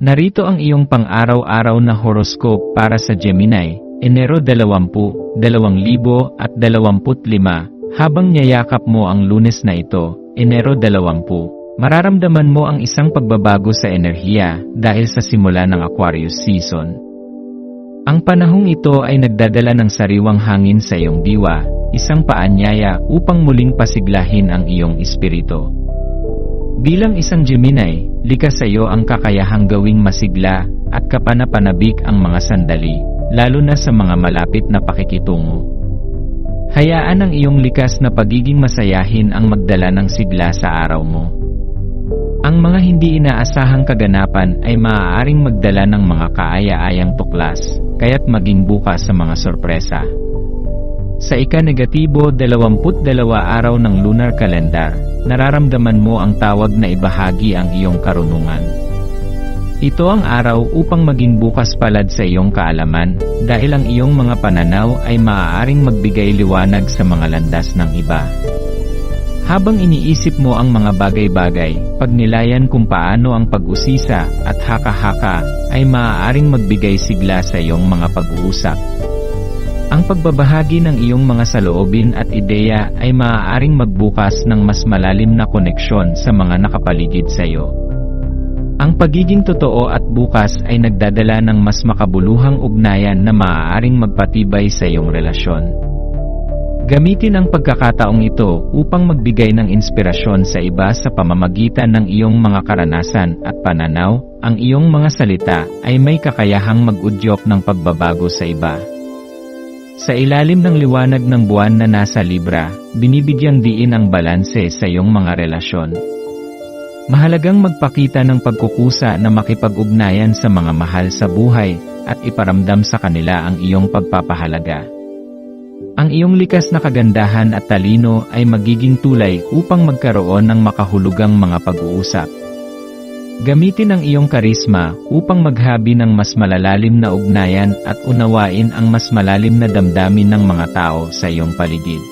Narito ang iyong pang-araw-araw na horoscope para sa Gemini, Enero 20, 2025, habang niyayakap mo ang lunes na ito, Enero 20. Mararamdaman mo ang isang pagbabago sa enerhiya dahil sa simula ng Aquarius season. Ang panahong ito ay nagdadala ng sariwang hangin sa iyong diwa, isang paanyaya upang muling pasiglahin ang iyong espiritu. Bilang isang Gemini, likas sa iyo ang kakayahang gawing masigla at kapanapanabik ang mga sandali, lalo na sa mga malapit na pakikitungo. Hayaan ang iyong likas na pagiging masayahin ang magdala ng sigla sa araw mo. Ang mga hindi inaasahang kaganapan ay maaaring magdala ng mga kaaya-ayang tuklas, kaya't maging bukas sa mga sorpresa. Sa ika-negatibo 22 araw ng lunar calendar, nararamdaman mo ang tawag na ibahagi ang iyong karunungan. Ito ang araw upang maging bukas palad sa iyong kaalaman, dahil ang iyong mga pananaw ay maaaring magbigay liwanag sa mga landas ng iba. Habang iniisip mo ang mga bagay-bagay, pagnilayan kung paano ang pag-usisa at haka-haka ay maaaring magbigay sigla sa iyong mga pag-uusap. Ang pagbabahagi ng iyong mga saloobin at ideya ay maaaring magbukas ng mas malalim na koneksyon sa mga nakapaligid sa iyo. Ang pagiging totoo at bukas ay nagdadala ng mas makabuluhang ugnayan na maaaring magpatibay sa iyong relasyon. Gamitin ang pagkakataong ito upang magbigay ng inspirasyon sa iba sa pamamagitan ng iyong mga karanasan at pananaw, ang iyong mga salita ay may kakayahang mag-udyok ng pagbabago sa iba. Sa ilalim ng liwanag ng buwan na nasa Libra, binibigyang diin ang balanse sa iyong mga relasyon. Mahalagang magpakita ng pagkukusa na makipag-ugnayan sa mga mahal sa buhay at iparamdam sa kanila ang iyong pagpapahalaga. Ang iyong likas na kagandahan at talino ay magiging tulay upang magkaroon ng makahulugang mga pag-uusap. Gamitin ang iyong karisma upang maghabi ng mas malalalim na ugnayan at unawain ang mas malalim na damdamin ng mga tao sa iyong paligid.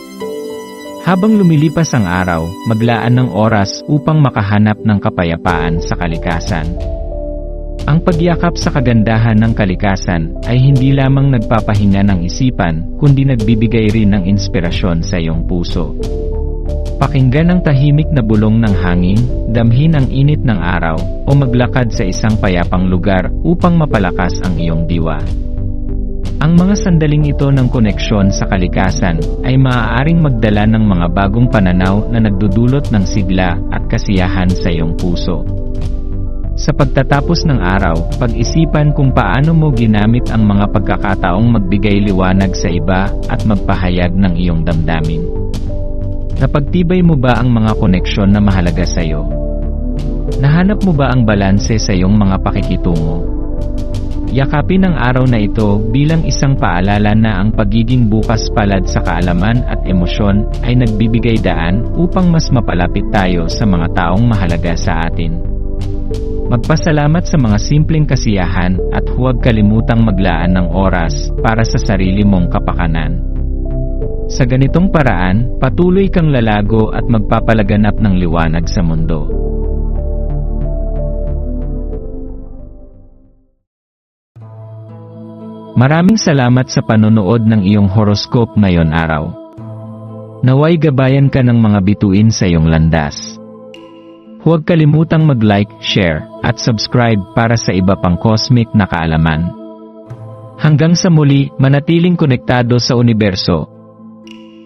Habang lumilipas ang araw, maglaan ng oras upang makahanap ng kapayapaan sa kalikasan. Ang pagyakap sa kagandahan ng kalikasan ay hindi lamang nagpapahinga ng isipan, kundi nagbibigay rin ng inspirasyon sa iyong puso. Pakinggan ang tahimik na bulong ng hangin, damhin ang init ng araw, o maglakad sa isang payapang lugar upang mapalakas ang iyong diwa. Ang mga sandaling ito ng koneksyon sa kalikasan ay maaaring magdala ng mga bagong pananaw na nagdudulot ng sigla at kasiyahan sa iyong puso. Sa pagtatapos ng araw, pag-isipan kung paano mo ginamit ang mga pagkakataong magbigay liwanag sa iba at magpahayag ng iyong damdamin. Napagtibay mo ba ang mga koneksyon na mahalaga sa iyo? Nahanap mo ba ang balanse sa iyong mga pakikitungo? Yakapin ang araw na ito bilang isang paalala na ang pagiging bukas palad sa kaalaman at emosyon ay nagbibigay daan upang mas mapalapit tayo sa mga taong mahalaga sa atin. Magpasalamat sa mga simpleng kasiyahan at huwag kalimutang maglaan ng oras para sa sarili mong kapakanan. Sa ganitong paraan, patuloy kang lalago at magpapalaganap ng liwanag sa mundo. Maraming salamat sa panonood ng iyong horoscope ngayon araw. Naway gabayan ka ng mga bituin sa iyong landas. Huwag kalimutang mag-like, share, at subscribe para sa iba pang cosmic na kaalaman. Hanggang sa muli, manatiling konektado sa universo